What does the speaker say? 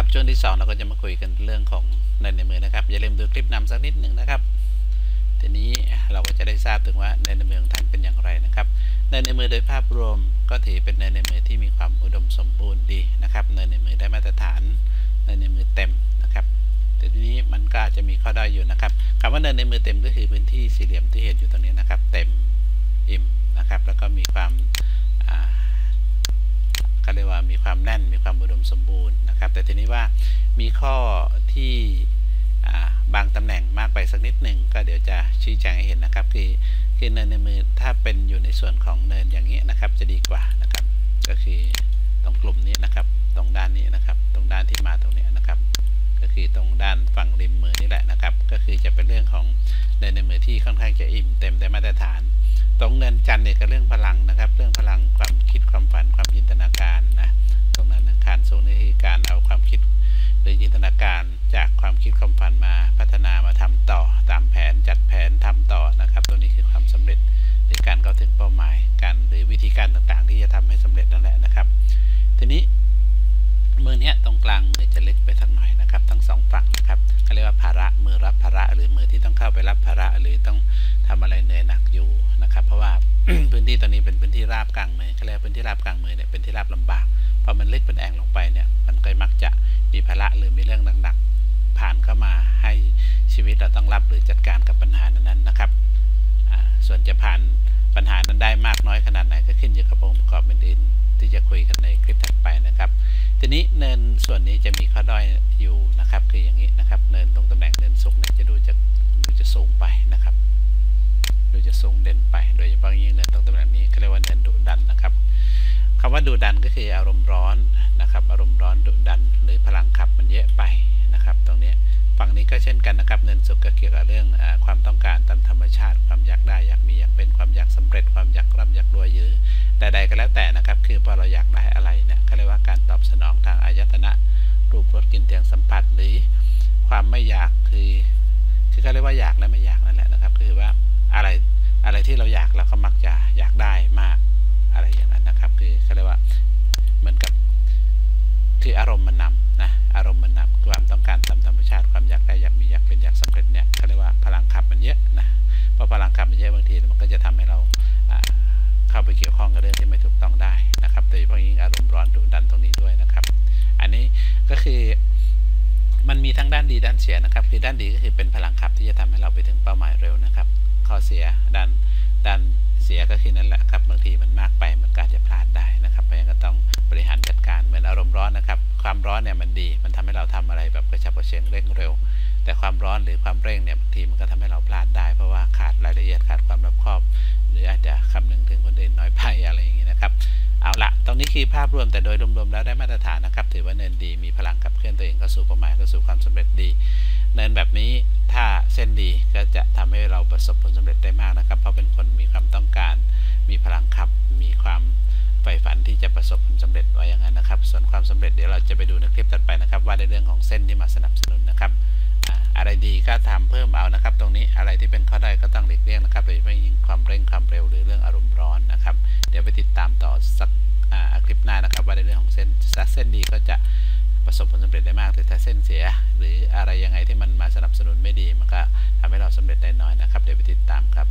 ครับช่วงที่ 2 เราก็จะมาคุยกันเรื่องของเนินในมือนะครับ อย่าลืมดูคลิปนำสักนิดหนึ่งนะครับ ทีนี้เราก็จะได้ทราบถึงว่าเนินในมืองท่านเป็นอย่างไรนะครับเนินในมือโดยภาพรวมก็ถือเป็นเนินในมือที่มีความอุดมสมบูรณ์ดีนะครับเนินในมือได้มาตรฐานเนินในมือเต็มนะครับ แต่ทีนี้มันก็อาจจะมีข้อด้อยอยู่นะครับคำว่าเนินในมือเต็มก็คือพื้นที่สี่เหลี่ยมที่เห็นอยู่ตรงนี้นะครับ เต็มอิ่มนะครับ แล้วก็มีความ เขาเรียกว่ามีความแน่นมีความอุดมสมบูรณ์นะครับ แต่ทีนี้ว่ามีข้อที่บางตำแหน่งมากไปสักนิดหนึ่งก็เดี๋ยวจะชี้แจงให้เห็นนะครับ คือคือเนินในมือถ้าเป็นอยู่ในส่วนของเนินอย่างนี้นะครับ จะดีกว่านะครับ ก็คือตรงกลุ่มนี้นะครับ ตรงด้านนี้นะครับ ตรงด้านที่มาตรงนี้นะครับ ก็คือตรงด้านฝั่งริมมือนี่แหละนะครับ ก็คือจะเป็นเรื่องของเนินในมือที่ค่อนข้างจะอิ่มเต็มได้มาตรฐาน ตรงเนินจันเนี่ยก็เรื่องพลังนะครับ เรื่องพลังความคิดความฝันความจิ ตรงกลางมือจะเล็กไปสักหน่อยนะครับ ทั้งสองฝั่งนะครับเขาเรียกว่าภาระมือรับภาระหรือมือที่ต้องเข้าไปรับภาระหรือต้องทำอะไรเหนื่อยหนักอยู่นะครับ เพราะว่าพื้นที่ตอนนี้เป็นพื้นที่ราบกลางมือเขาเรียกพื้นที่ราบกลางมือเนี่ยเป็นที่ราบลำบากพอมันเล็กเป็นแอ่งลงไปเนี่ยมันก็มักจะมีภาระหรือมีเรื่องหนักๆผ่านเข้ามาให้ชีวิตเราต้องรับหรือจัดการกับปัญหานั้นๆนะครับส่วนจะผ่านปัญหานั้นได้มากน้อยขนาดไหนก็ขึ้นอยู่กับองค์ประกอบอื่นๆที่จะคุยกันในคลิป ทีนี้เนินส่วนนี้จะมีข้อด้อยอยู่นะครับ คืออย่างนี้นะครับ เนินตรงตำแหน่งเนินสุกเนี่ยจะดูจะดูจะสูงไปนะครับ ดูจะสูงเด่นไป โดยเฉพาะยิ่งเนินตรงตำแหน่งนี้เขาเรียกว่าเนินดุดันนะครับคำว่าดุดันก็คืออารมณ์ร้อนนะครับ อารมณ์ร้อนดุดัน หรือพลังขับมันเยอะไปนะครับ ตรงนี้ฝั่งนี้ก็เช่นกันนะครับ เนินสุขก็เกี่ยวกับเรื่องอความต้องการตามธรรมชาติ ความอยากได้อยากมีอยากเป็นความอยากสำเร็จความอยากร่ำอยากรวยหรือ ดๆก็แล้วแต่นะครับ คือพอเราอยากได้อะไรเนี่ยเขาเรียกว่าการตอบสนองทางอายตนะรูปรสกลิ่นเสียงสัมผัสหรือความไม่อยากคือ คือเขาเรียกว่าอยากและไม่อยากนั่นแหละนะครับ คือว่าอะไรอะไรที่เราอยากเราก็มักจะอยากได้มากาไปเกี่ยวข้องกับเรื่องที่ไม่ถูกต้องได้นะครับโดยเฉพาะยิ่งอารมณ์ร้อนดุดันตรงนี้ด้วยนะครับ อันนี้ก็คือมันมีทั้งด้านดีด้านเสียนะครับ คือด้านดีก็คือเป็นพลังขับที่จะทำให้เราไปถึงเป้าหมายเร็วนะครับ ข้อเสียด้านด้านเสียก็คือนั่นแหละครับบางทีมันมากไปมันก็จะพลาดได้นะครับเพราะฉะนั้นก็ต้องบริหารจัดการเหมือนอารมณ์ร้อนนะครับ ความร้อนเนี่ยมันดี มันทำให้เราทำอะไรแบบกระชับกระเฉงเร่งเร็ว แต่ความร้อนหรือความเร่งเนี่ยบางทีมันก็ทำให้เราพลาดได้ เพราะว่าขาดรายละเอียดขาดความรอบคอบ หรืออาจจะคำนึงถึง นี้คือภาพรวมแต่โดยรวมๆแล้วได้มาตรฐานนะครับ ถือว่าเนินดีมีพลังกับเคลื่อนตัวเองเข้าสู่เป้าหมายเข้าสู่ความสำเร็จดี เนินแบบนี้ถ้าเส้นดีก็จะทำให้เราประสบผลสำเร็จได้มากนะครับ เพราะเป็นคนมีความต้องการ มีพลังขับ มีความใฝ่ฝันที่จะประสบผลสำเร็จไว้อย่างนั้นนะครับ ส่วนความสำเร็จเดี๋ยวเราจะไปดูในคลิปถัดไปนะครับ ว่าในเรื่องของเส้นที่มาสนับสนุนนะครับอะไรดีก็ทำเพิ่มเอานะครับ ตรงนี้อะไรที่เป็นข้อได้ก็ต้องหลีกเลี่ยงนะครับโดยเฉพาะยิ่งความเร่งความเร็ว ถ้าเส้นดีก็จะประสบผลสำเร็จได้มากแต่ถ้าเส้นเสีย หรืออะไรยังไงที่มันมาสนับสนุนไม่ดีมันก็ทำให้เราสำเร็จได้น้อยนะครับ เดี๋ยวไปติดตามครับ